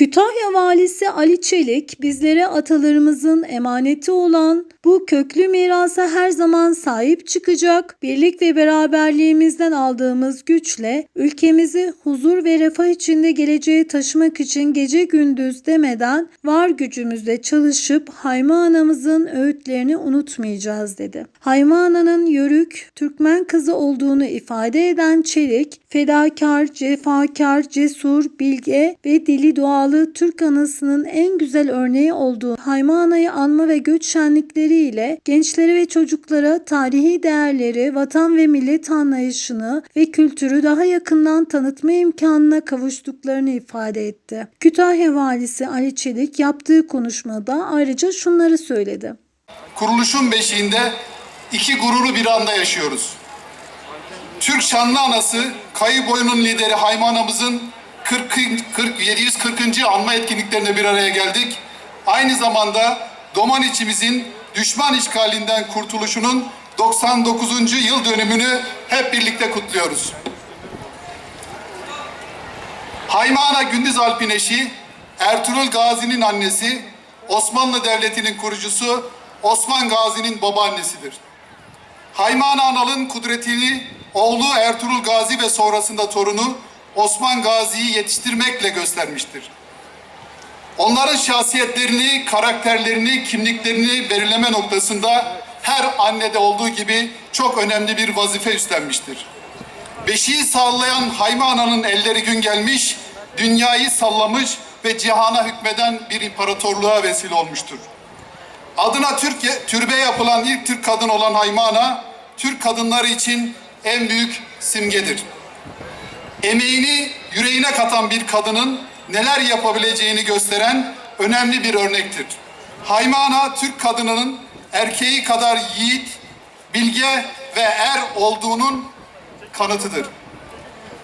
Kütahya Valisi Ali Çelik bizlere atalarımızın emaneti olan bu köklü mirasa her zaman sahip çıkacak, birlik ve beraberliğimizden aldığımız güçle ülkemizi huzur ve refah içinde geleceğe taşımak için gece gündüz demeden var gücümüzle çalışıp Hayma anamızın öğütlerini unutmayacağız dedi. Hayma ananın yörük, Türkmen kızı olduğunu ifade eden Çelik, fedakar, cefakar, cesur, bilge ve dili doğalı Türk anasının en güzel örneği olduğu Hayma Ana'yı anma ve göç şenlikleriyle gençlere ve çocuklara tarihi değerleri, vatan ve millet anlayışını ve kültürü daha yakından tanıtma imkanına kavuştuklarını ifade etti. Kütahya Valisi Ali Çelik yaptığı konuşmada ayrıca şunları söyledi. kuruluşun beşiğinde iki gururu bir anda yaşıyoruz. Türk şanlı anası, kayı boyunun lideri Hayma anamızın 40, 40, 740. anma etkinliklerine bir araya geldik. Aynı zamanda Doman içimizin düşman işgalinden kurtuluşunun 99. yıl dönümünü hep birlikte kutluyoruz. Hayma Ana Gündüz Alp'in eşi, Ertuğrul Gazi'nin annesi, Osmanlı Devleti'nin kurucusu Osman Gazi'nin babaannesidir. Hayman Anal'ın kudretini oğlu Ertuğrul Gazi ve sonrasında torunu Osman Gazi'yi yetiştirmekle göstermiştir. Onların şahsiyetlerini, karakterlerini, kimliklerini belirleme noktasında her annede olduğu gibi çok önemli bir vazife üstlenmiştir. Beşiği sallayan Hayme Ana'nın elleri gün gelmiş, dünyayı sallamış ve cihana hükmeden bir imparatorluğa vesile olmuştur. Adına Türkiye, türbe yapılan ilk Türk kadın olan Hayme Ana, Türk kadınları için en büyük simgedir. Emeğini yüreğine katan bir kadının neler yapabileceğini gösteren önemli bir örnektir. Hayme Ana, Türk kadınının erkeği kadar yiğit, bilge ve er olduğunun kanıtıdır.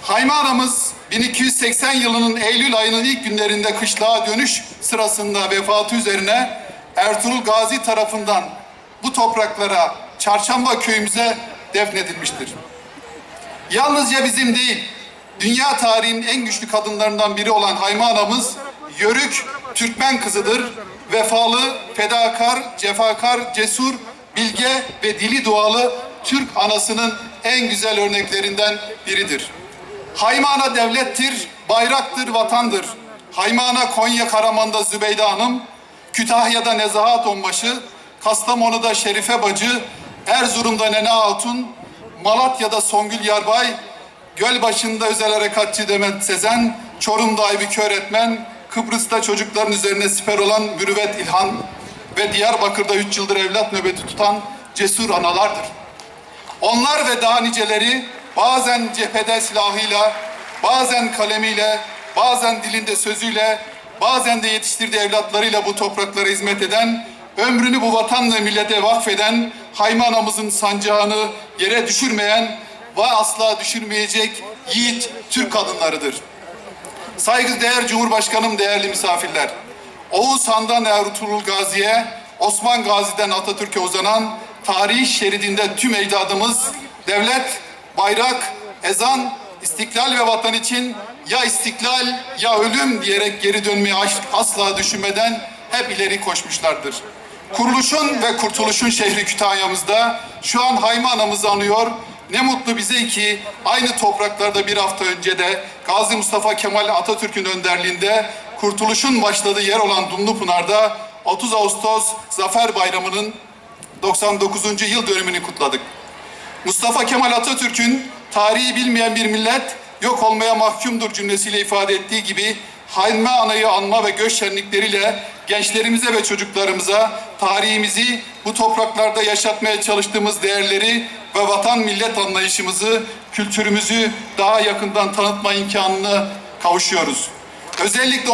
Hayme anamız 1280 yılının Eylül ayının ilk günlerinde kışlağa dönüş sırasında vefatı üzerine Ertuğrul Gazi tarafından bu topraklara Çarşamba köyümüze defnedilmiştir. Yalnızca bizim değil, dünya tarihinin en güçlü kadınlarından biri olan Hayme anamız Yörük Türkmen kızıdır. Vefalı, fedakar, cefakar, cesur, bilge ve dili dualı Türk anasının en güzel örneklerinden biridir. Haymana devlettir, bayraktır, vatandır. Haymana Konya Karaman'da Zübeyde Hanım, Kütahya'da Nezahat Onbaşı, Kastamonu'da Şerife Bacı, Erzurum'da Nene Hatun, Malatya'da Songül Yarbay, Gölbaşı'nda Özel Harekatçı Demet Sezen, Çorum'da Aybüke Öğretmen, Kıbrıs'ta çocukların üzerine siper olan Mürüvvet İlhan ve Diyarbakır'da üç yıldır evlat nöbeti tutan cesur analardır. Onlar ve daha niceleri bazen cephede silahıyla, bazen kalemiyle, bazen dilinde sözüyle, bazen de yetiştirdiği evlatlarıyla bu topraklara hizmet eden, ömrünü bu vatan ve millete vakfeden, Hayme anamızın sancağını yere düşürmeyen ve asla düşürmeyecek yiğit Türk kadınlarıdır. Saygıdeğer Cumhurbaşkanım, değerli misafirler. Oğuz Han'dan Ertuğrul Gazi'ye, Osman Gazi'den Atatürk'e uzanan tarihi şeridinde tüm ecdadımız devlet, bayrak, ezan, istiklal ve vatan için ya istiklal ya ölüm diyerek geri dönmeyi asla düşünmeden hep ileri koşmuşlardır. Kuruluşun ve kurtuluşun şehri Kütahya'mızda şu an Hayme anamızı anıyor. Ne mutlu bize ki aynı topraklarda bir hafta önce de Gazi Mustafa Kemal Atatürk'ün önderliğinde kurtuluşun başladığı yer olan Dumlupınar'da 30 Ağustos Zafer Bayramı'nın 99. yıl dönümünü kutladık. Mustafa Kemal Atatürk'ün tarihi bilmeyen bir millet yok olmaya mahkumdur cümlesiyle ifade ettiği gibi Hayme Ana'yı anma ve göç şenlikleriyle gençlerimize ve çocuklarımıza tarihimizi, bu topraklarda yaşatmaya çalıştığımız değerleri ve vatan millet anlayışımızı, kültürümüzü daha yakından tanıtma imkanına kavuşuyoruz. Özellikle